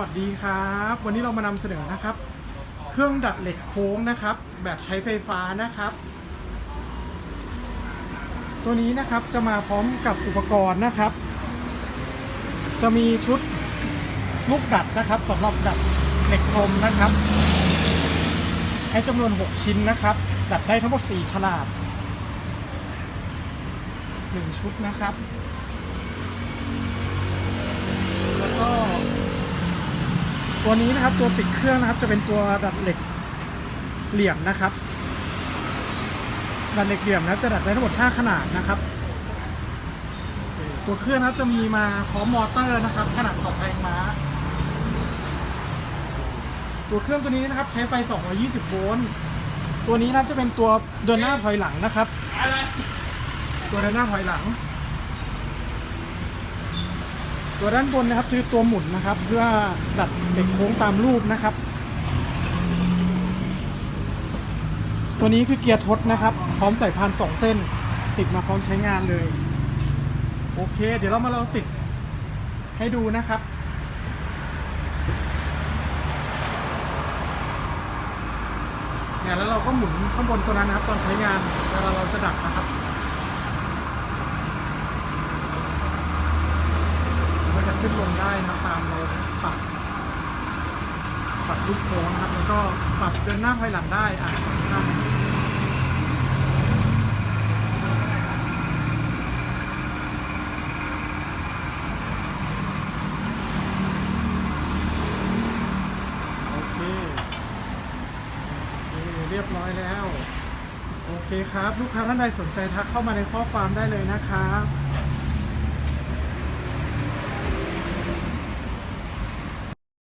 สวัสดีครับ วันนี้เรามานำเสนอนะครับ เครื่องดัดเหล็กโค้งนะครับ แบบใช้ไฟฟ้านะครับ ตัวนี้นะครับจะมาพร้อมกับอุปกรณ์นะครับ จะมีชุดลูกดัดนะครับสำหรับดัดเหล็กกลมนะครับให้จำนวน 6 ชิ้นนะครับ ดัดได้ทั้งหมด 4 ขนาด 1 ชุดนะครับ ตัวนี้นะครับตัวติดเครื่องนะครับจะเป็นตัวดัดเหล็กเหลี่ยมนะครับ ดัดเหล็กเหลี่ยมนะจะดัดได้ทั้งหมด 5 ขนาดนะครับ ตัวเครื่องนะครับจะมีมาพร้อมมอเตอร์นะครับ ขนาด2แรงม้า ตัวเครื่องตัวนี้นะครับ ใช้ไฟ 220 โวลต์ ตัวนี้นะครับจะเป็นตัวเดินหน้าถอยหลังนะครับ ตัวเดินหน้าถอยหลัง ตัวด้านบนนะครับคือตัวหมุนนะครับ เพื่อดัดเหล็กโค้งตามรูปนะครับ ตัวนี้คือเกียร์ทดนะครับ พร้อมใส่พานสองเส้น ติดมาพร้อมใช้งานเลย โอเค เดี๋ยวเรามาลองติดให้ดูนะครับเนี่ยแล้วเราก็หมุนข้างบนตัวนั้นนะครับ ตอนใช้งานเวลาเราจะดัดนะครับ มันจะ ขึ้นลงได้นะตามเราปรับปรับรูปโค้งนะครับ แล้วก็ปรับเดินหน้าถอยหลังได้อะนั่งโอเคโอเคเรียบร้อยแล้ว โอเคครับ ลูกค้าท่านใดสนใจทักเข้ามาในข้อความได้เลยนะครับ